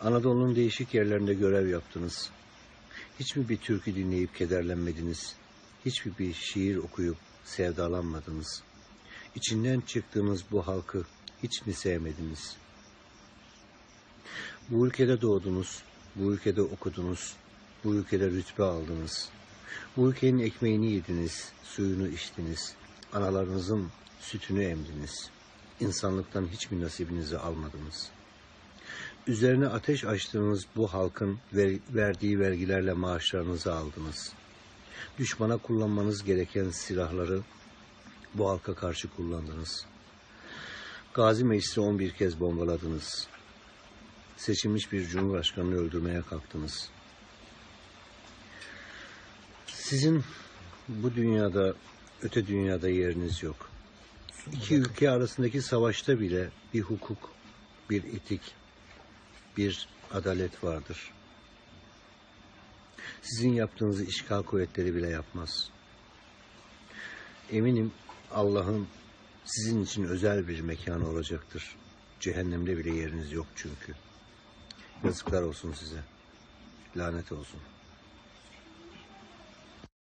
Anadolu'nun değişik yerlerinde görev yaptınız. Hiç mi bir türkü dinleyip kederlenmediniz? Hiç mi bir şiir okuyup sevdalanmadınız? İçinden çıktığınız bu halkı hiç mi sevmediniz? Bu ülkede doğdunuz, bu ülkede okudunuz, bu ülkede rütbe aldınız. Bu ülkenin ekmeğini yediniz, suyunu içtiniz, analarınızın sütünü emdiniz. İnsanlıktan hiç mi nasibinizi almadınız? Üzerine ateş açtığınız bu halkın ver- verdiği vergilerle maaşlarınızı aldınız. Düşmana kullanmanız gereken silahları bu halka karşı kullandınız. Gazi Meclisi 11 kez bombaladınız. Seçilmiş bir cumhurbaşkanını öldürmeye kalktınız. Sizin bu dünyada, öte dünyada yeriniz yok. İki ülke arasındaki savaşta bile bir hukuk, bir etik, bir adalet vardır. Sizin yaptığınızı işgal kuvvetleri bile yapmaz. Eminim Allah'ın sizin için özel bir mekanı olacaktır. Cehennemde bile yeriniz yok çünkü. Yazıklar olsun size. Lanet olsun.